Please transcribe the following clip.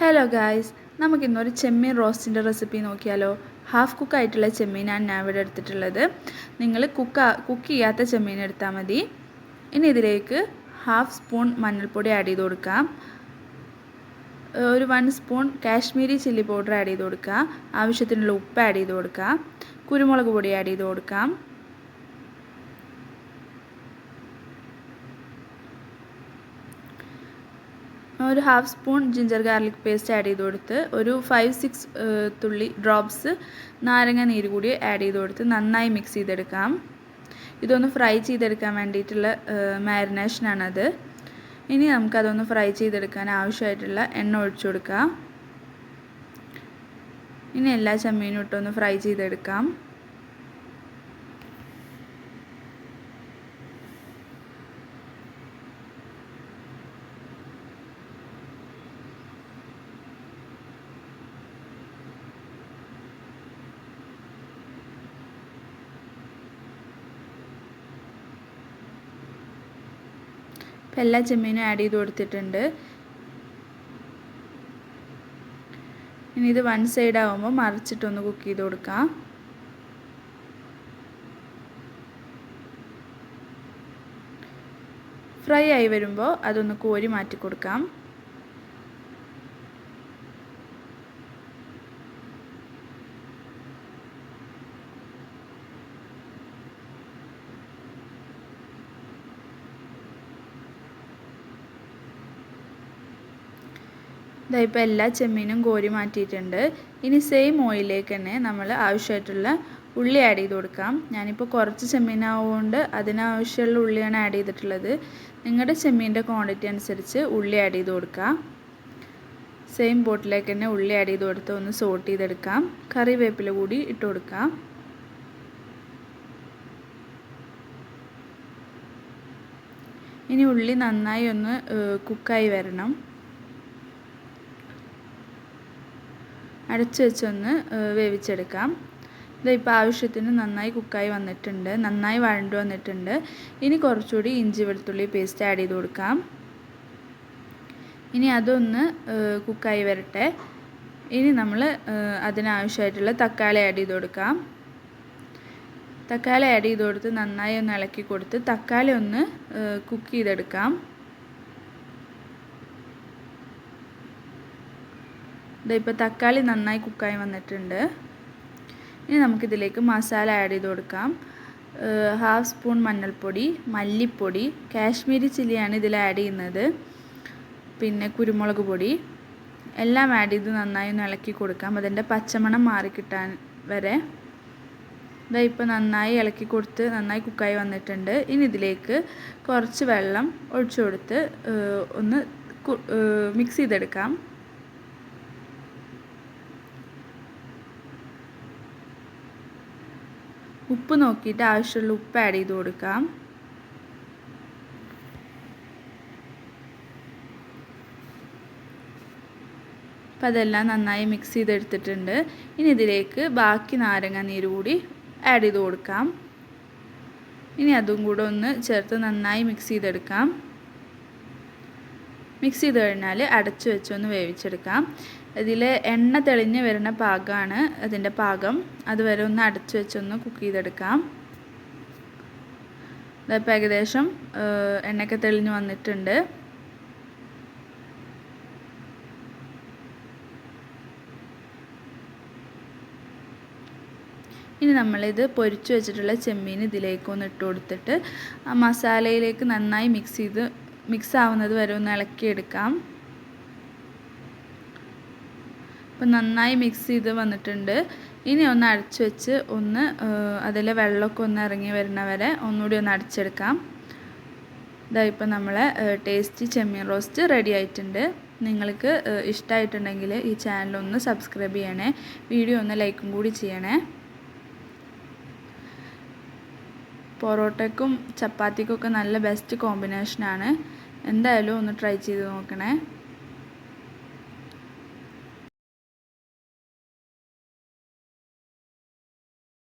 Hello guys നമുക്കിന്നൊരു ചെമ്മീൻ റോസ്റ്റിന്റെ recipe നോക്കിയാലോ? Half കുക്കായിട്ടുള്ള ചെമ്മീനാണ് ഞാൻ ഇവിടെ എടുത്തിട്ടുള്ളത്. നിങ്ങൾ കുക്ക കുക്ക് ചെയ്യാത്ത ചെമ്മീൻ എടുത്താൽ മതി. ഇനി ഇതിലേക്ക് ഹാഫ് സ്പൂൺ മഞ്ഞൾപ്പൊടി ആഡ് ചെയ്ത് കൊടുക്കാം. ഒരു one spoon Kashmiri chilli powder add ചെയ്ത് കൊടുക്കുക ആവശ്യത്തിനുള്ള ഉപ്പ് ആഡ് ചെയ്ത് കൊടുക്കുക കുരുമുളക് പൊടി ആഡ് ചെയ്ത് കൊടുക്കാം. ഒരു half spoon ginger garlic paste add ചെയ്ത് കൊടുത്ത് ഒരു ഫൈവ് സിക്സ് തുള്ളി ഡ്രോപ്സ് നാരങ്ങ നീര് കൂടി ആഡ് ചെയ്ത് കൊടുത്ത് നന്നായി മിക്സ് ചെയ്തെടുക്കാം. ഇതൊന്ന് ഫ്രൈ ചെയ്തെടുക്കാൻ വേണ്ടിയിട്ടുള്ള മാരിനേഷനാണത് ഇനി നമുക്കതൊന്ന് ഫ്രൈ ചെയ്തെടുക്കാൻ ആവശ്യമായിട്ടുള്ള എണ്ണ ഒഴിച്ചു കൊടുക്കാം. ഇനി എല്ലാ ചമ്മീനും ഇട്ടൊന്ന് ഫ്രൈ ചെയ്തെടുക്കാം. എല്ലാ ചെമ്മീനും ആഡ് ചെയ്ത് കൊടുത്തിട്ടുണ്ട്. ഇനി ഇത് വൺ സൈഡ് ആകുമ്പോൾ മറിച്ചിട്ടൊന്ന് കുക്ക് ചെയ്ത് കൊടുക്കാം. ഫ്രൈ ആയി വരുമ്പോൾ അതൊന്ന് കോരി മാറ്റി കൊടുക്കാം. ഇതാ ഇപ്പോൾ എല്ലാ ചെമ്മീനും കോരി മാറ്റിയിട്ടുണ്ട്. ഇനി സെയിം ഓയിലേക്ക് തന്നെ നമ്മൾ ആവശ്യമായിട്ടുള്ള ഉള്ളി ആഡ് ചെയ്ത് കൊടുക്കാം. ഞാനിപ്പോൾ കുറച്ച് ചെമ്മീനാവുകൊണ്ട് അതിനാവശ്യമുള്ള ഉള്ളിയാണ് ആഡ് ചെയ്തിട്ടുള്ളത്. നിങ്ങളുടെ ചെമ്മീന്റെ ക്വാണ്ടിറ്റി അനുസരിച്ച് ഉള്ളി ആഡ് ചെയ്ത് കൊടുക്കാം. സെയിം ബോട്ടിലേക്ക് തന്നെ ഉള്ളി ആഡ് ചെയ്ത് കൊടുത്ത് ഒന്ന് സോട്ട് ചെയ്തെടുക്കാം. കറിവേപ്പില കൂടി ഇട്ട് കൊടുക്കാം. ഇനി ഉള്ളി നന്നായി ഒന്ന് കുക്കായി വരണം. അടച്ചു വെച്ചൊന്ന് വേവിച്ചെടുക്കാം. ഇത് ഇപ്പോൾ ആവശ്യത്തിന് നന്നായി കുക്കായി വന്നിട്ടുണ്ട്. നന്നായി വഴണ്ടു വന്നിട്ടുണ്ട്. ഇനി കുറച്ചുകൂടി ഇഞ്ചി വെളുത്തുള്ളി പേസ്റ്റ് ആഡ് ചെയ്ത് കൊടുക്കാം. ഇനി അതൊന്ന് കുക്കായി വരട്ടെ. ഇനി നമ്മൾ അതിനാവശ്യമായിട്ടുള്ള തക്കാളി ആഡ് ചെയ്ത് കൊടുക്കാം. തക്കാളി ആഡ് ചെയ്ത് കൊടുത്ത് നന്നായി ഒന്ന് ഇളക്കി കൊടുത്ത് തക്കാളി ഒന്ന് കുക്ക് ചെയ്തെടുക്കാം. ഇപ്പോൾ തക്കാളി നന്നായി കുക്കായി വന്നിട്ടുണ്ട്. ഇനി നമുക്കിതിലേക്ക് മസാല ആഡ് ചെയ്ത് കൊടുക്കാം. ഹാഫ് സ്പൂൺ മഞ്ഞൾപ്പൊടി മല്ലിപ്പൊടി കാശ്മീരി ചില്ലിയാണ് ഇതിൽ ആഡ് ചെയ്യുന്നത്. പിന്നെ കുരുമുളക് പൊടി എല്ലാം ആഡ് ചെയ്ത് നന്നായി ഒന്ന് ഇളക്കി കൊടുക്കാം. അതിന്റെ പച്ചമണം മാറിക്കിട്ടാൻ വരെ. ഇതാ ഇപ്പോൾ നന്നായി ഇളക്കി കൊടുത്ത് നന്നായി കുക്കായി വന്നിട്ടുണ്ട്. ഇനി ഇതിലേക്ക് കുറച്ച് വെള്ളം ഒഴിച്ചു കൊടുത്ത് ഒന്ന് മിക്സ് ചെയ്തെടുക്കാം. ഉപ്പ് നോക്കിയിട്ട് ആവശ്യമുള്ള ഉപ്പ് ആഡ് ചെയ്ത് കൊടുക്കാം. അപ്പം അതെല്ലാം നന്നായി മിക്സ് ചെയ്തെടുത്തിട്ടുണ്ട്. ഇനി ഇതിലേക്ക് ബാക്കി നാരങ്ങ നീര് കൂടി ആഡ് ചെയ്ത് കൊടുക്കാം. ഇനി അതും കൂടെ ഒന്ന് ചേർത്ത് നന്നായി മിക്സ് ചെയ്തെടുക്കാം. മിക്സ് ചെയ്ത് കഴിഞ്ഞാൽ അടച്ചു വെച്ചൊന്ന് വേവിച്ചെടുക്കാം. ഇതിൽ എണ്ണ തെളിഞ്ഞ് വരുന്ന പാകമാണ് അതിന്റെ പാകം. അതുവരെ ഒന്ന് അടച്ചു വെച്ചൊന്ന് കുക്ക് ചെയ്തെടുക്കാം. ഇതിപ്പോൾ ഏകദേശം എണ്ണയൊക്കെ തെളിഞ്ഞ് വന്നിട്ടുണ്ട്. ഇനി നമ്മളിത് പൊരിച്ചു വെച്ചിട്ടുള്ള ചെമ്മീൻ ഇതിലേക്ക് ഒന്ന് ഇട്ട് കൊടുത്തിട്ട് ആ മസാലയിലേക്ക് നന്നായി മിക്സ് ചെയ്ത് മിക്സ് ആവുന്നത് വരെ ഒന്ന് ഇളക്കിയെടുക്കാം. അപ്പം നന്നായി മിക്സ് ചെയ്ത് വന്നിട്ടുണ്ട്. ഇനി ഒന്ന് അടച്ചു വെച്ച് ഒന്ന് അതിലെ വെള്ളമൊക്കെ ഒന്ന് ഇറങ്ങി വരുന്ന വരെ ഒന്നുകൂടി ഒന്ന് അടച്ചെടുക്കാം. ഇതാ ഇപ്പോൾ നമ്മളെ ടേസ്റ്റി ചെമ്മീൻ റോസ്റ്റ് റെഡി ആയിട്ടുണ്ട്. നിങ്ങൾക്ക് ഇഷ്ടമായിട്ടുണ്ടെങ്കിൽ ഈ ചാനൽ ഒന്ന് സബ്സ്ക്രൈബ് ചെയ്യണേ. വീഡിയോ ഒന്ന് ലൈക്കും കൂടി ചെയ്യണേ. പൊറോട്ടയ്ക്കും ചപ്പാത്തിക്കൊക്കെ നല്ല ബെസ്റ്റ് കോമ്പിനേഷനാണ് എന്തായാലും ഒന്ന് ട്രൈ ചെയ്ത് നോക്കണേ.